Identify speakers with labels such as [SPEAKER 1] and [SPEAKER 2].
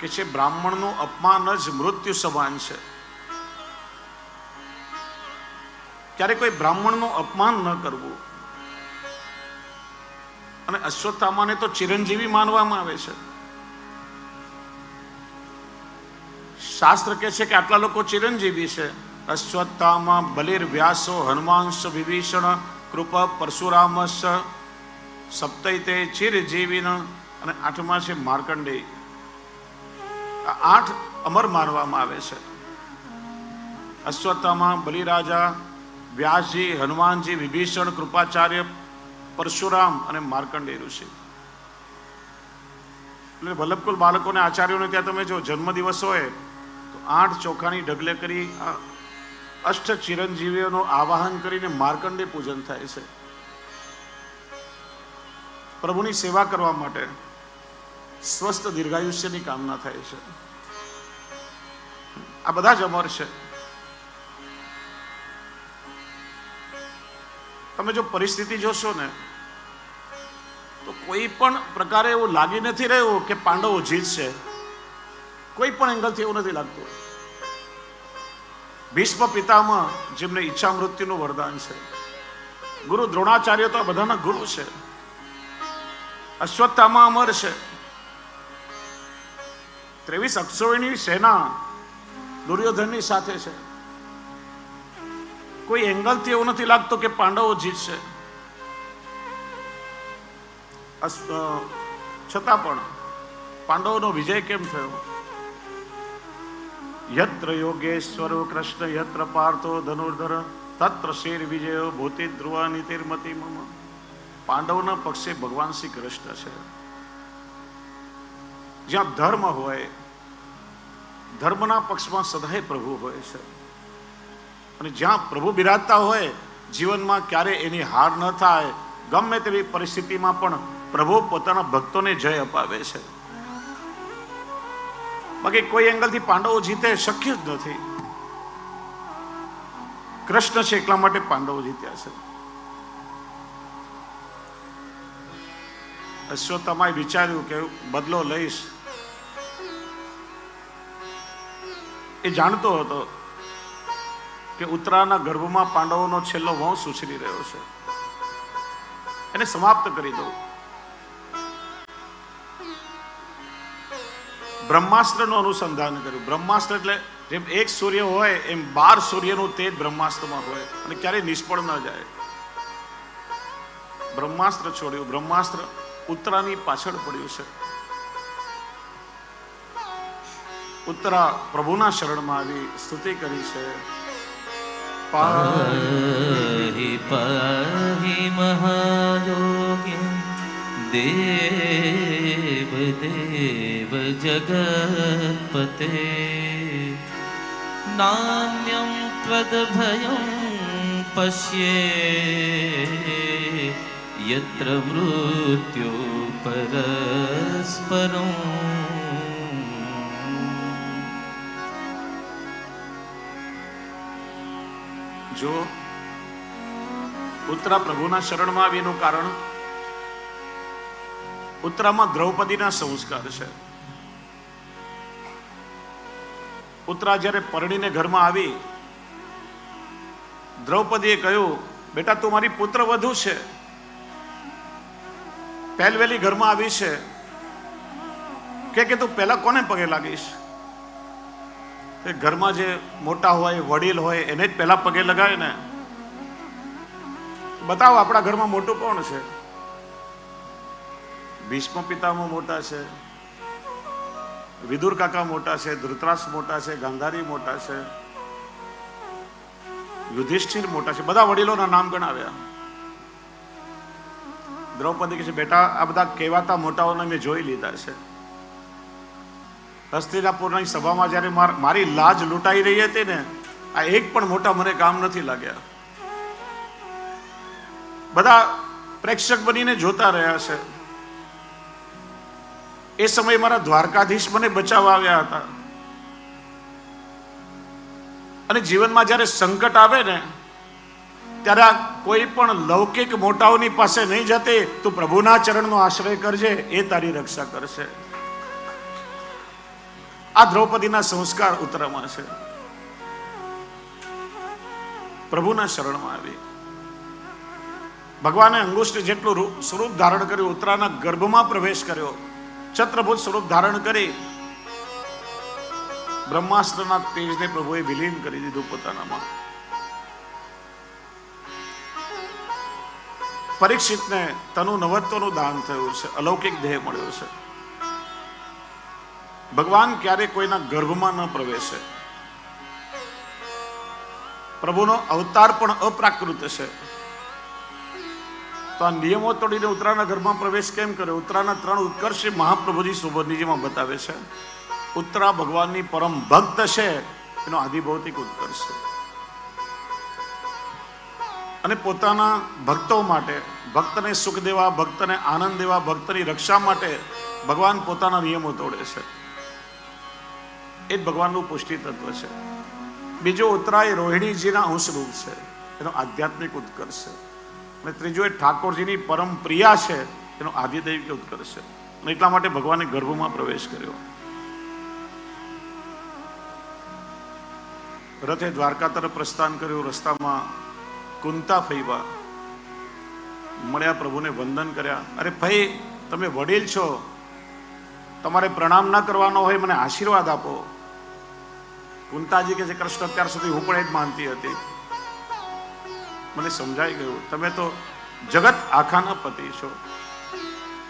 [SPEAKER 1] કે છે, બ્રાહ્મણનું અપમાન જ મૃત્યુ સમાન છે. ત્યારે કોઈ બ્રાહ્મણનું અપમાન ન કરવું. અને અશ્વત્થામાને તો ચિરંજીવી માનવામાં આવે છે. શાસ્ત્ર કહે છે કે આટલા લોકો ચિરંજીવી છે. અશ્વત્થામા બલિર વ્યાસો હનુમાંશ વિભીષણ કૃપ પરશુરામશ સપ્તૈતે ચિરજીવીન અને આઠમા છે માર્કંડેય. આઠ અમર માનવામાં આવે છે. અશ્વત્થામા, બલિરાજા, વ્યાસજી, હનુમાનજી, વિભીષણ, કૃપાચાર્ય, પરશુરામ અને માર્કંડેય ઋષિ એટલે વલ્લભકુલ બાળકોને, આચાર્યોને ત્યાં તમે જો જન્મદિવસ હોય, તો આઠ ચોખાની ઢગલે કરી અષ્ટ ચિરંજીવીઓનું આવાહન કરીને માર્કંડે પૂજન થાય છે. પ્રભુની સેવા કરવા માટે સ્વસ્થ દીર્ઘાયુષ્યની કામના થાય છે. આ બધા જ અમર છે. તમે જો પરિસ્થિતિ જોશો ને, તો કોઈ પણ પ્રકારે એવું લાગી નથી રહ્યું કે પાંડવો જીતશે કોઈ પણ એંગલથી એવું નથી લાગતું. ભીષ્મ પિતામાં જેમને ઈચ્છા મૃત્યુનું વરદાન છે. ગુરુ દ્રોણાચાર્ય તો બધાના ગુરુ છે. અશ્વત્થામાં અમર છે. ત્રેવીસ અક્ષોહિણી સેના દુર્યોધનની સાથે છે. કોઈ એંગલથી એવું નથી લાગતું કે પાંડવો જીતશે. છતાં પણ પાંડવોનો વિજય કેમ થયો? યત્ર યોગેશ્વર કૃષ્ણ યત્ર પાર્થો ધનુર્ધર તત્ર શેર વિજયો ભૂતિ ધ્રુવા નીતિર્મતિ મમ. પાંડવના પક્ષે ભગવાન શ્રી કૃષ્ણ છે. જ્યાં ધર્મ હોય, ધર્મના પક્ષમાં સદાય પ્રભુ હોય છે. અને જ્યાં પ્રભુ બિરાજતા હોય, જીવનમાં ક્યારે એની હાર ન થાય, ગમે તેવી પરિસ્થિતિમાં પણ પ્રભુ પોતાના ભક્તોને જય અપાવે છે. બાકી કોઈ એંગલથી પાંડવો જીતે શક્ય જ નથી. કૃષ્ણ છે એટલા માટે પાંડવો જીત્યા છે. અશ્વત્થામાએ વિચાર્યું કે બદલો લઈશ. એ જાણતો હતો કે ઉત્તરાના ગર્ભમાં પાંડવોનો છેલ્લો વંશ ઉછરી રહ્યો છે. એને સમાપ્ત કરી દઉં. બ્રહ્માસ્ત્રનું અનુસંધાન કર્યું. બ્રહ્માસ્ત્ર એટલે જેમ એક સૂર્ય હોય, એમ બાર સૂર્યનું તેજ બ્રહ્માસ્ત્રમાં હોય અને ક્યારેય નિષ્ફળ ન જાય. બ્રહ્માસ્ત્ર છોડ્યું. બ્રહ્માસ્ત્ર ઉત્તરાની પાછળ પડ્યું છે. ઉત્તરા પ્રભુના શરણમાં આવી સ્તુતિ કરી છે.
[SPEAKER 2] પાહિ પાહિ મહાયોગી, દેવ દેવ જગપતે નામ્યમ ત્વદભયં પશ્યે, યત્ર મૃત્યુ પરસ્પરમ.
[SPEAKER 1] જો ઉત્તરા પ્રભુના શરણમાં આવી એનું કારણ ઉત્તરામાં દ્રૌપદીના સંસ્કાર છે. ઉત્તરા જ્યારે પરણીને ઘરમાં આવી, દ્રૌપદીએ કહ્યું, બેટા, તું મારી પુત્ર વધુ છે. પહેલવેલી ઘરમાં આવી છે કે કે તું પહેલા કોને પગે લાગીશ? એ ઘરમાં જે મોટા હોય, વડીલ હોય, એને જ પહેલા પગે લગાવે ને. બતાવો આપણા ઘરમાં મોટું કોણ છે? ભીષ્મ પિતામાં મોટા છે, વિદુર કાકા મોટા છે, ધૃતરાસ મોટા છે, ગાંધારી મોટા છે, યુધિષ્ઠિર મોટા છે. બધા વડીલોના નામ ગણાવ્યા. દ્રૌપદી કહે છે, બેટા, આ બધા કહેવાતા મોટાઓને મેં જોઈ લીધા છે. હસ્તિનાપુરની સભામાં જ્યારે માર- લાજ લૂંટાઈ રહી હતી ને, આ એક પણ મોટા મને કામ નથી લાગ્યા. બધા પ્રેક્ષક બનીને જોતા રહ્યા છે. એ સમયે મારા દ્વારકાધીશ મને બચાવવા આવ્યા હતા. અને જીવનમાં જ્યારે સંકટ આવે ને, ત્યારે કોઈ પણ લૌકિક મોટાઓની પાસે નહીં જતી, તું પ્રભુના ચરણનો આશ્રય કરજે, એ તારી રક્ષા કરશે. આ દ્રૌપદીના સંસ્કાર ઉત્તરામાં છે. પ્રભુના શરણમાં આવી. ભગવાને અંગુષ્ઠ જેટલું સ્વરૂપ ધારણ કર્યું, ઉત્તરાના ગર્ભમાં પ્રવેશ કર્યો છત્રભૂત સ્વરૂપ ધારણ કરી, બ્રહ્માસ્ત્રના તેજને પ્રભુએ વિલીન કરી દીધું પોતાનામાં. પરીક્ષિતને તનુ નવત્વનું દાન થયું છે, અલૌકિક દેહ મળ્યો છે. ભગવાન ક્યારે કોઈના ગર્ભમાં ન પ્રવેશે. પ્રભુનો અવતાર પણ અપ્રાકૃત છે. તો આ નિયમો તોડીને ઉત્તરાના ઘરમાં પ્રવેશ કેમ કર્યો ઉત્તરાના ત્રણ ઉત્કર્ષ મહાપ્રભુજી સુબોધનીજીમાં બતાવે છે. ઉત્તરા ભગવાનની પરમ ભક્ત છે, એનો આધિભૌતિક ઉત્કર્ષ છે. અને પોતાના ભક્તો માટે, ભક્તને સુખ દેવા, ભક્તને આનંદ દેવા, ભક્તની રક્ષા માટે ભગવાન પોતાના નિયમો તોડે છે. એ જ ભગવાનનું પુષ્ટિ તત્વ છે. બીજો ઉત્તરાય રોહિણીજીના અંશરૂપ છે. એનો આધ્યાત્મિક ઉત્કર્ષ છે. અને ત્રીજો એ ઠાકોરજીની પરમ પ્રિયા છે, એનો આદિદૈવિક ઉત્કર્ષ છે. એટલા માટે ભગવાને ગર્ભમાં પ્રવેશ કર્યો. રથે દ્વારકા તરફ પ્રસ્થાન કર્યું, રસ્તામાં કુંતા ફૈવા. મળ્યા પ્રભુને વંદન કર્યા. અરે ભાઈ, તમે વડીલ છો. તમારે પ્રણામ ન કરવાનો હોય, મને આશીર્વાદ આપો. કુંતાજી કે છે, કૃષ્ણ, અત્યાર સુધી હું પણ એ જ માનતી હતી. મને સમજાઈ ગયું. તમે તો જગત આખાના પતિ છો.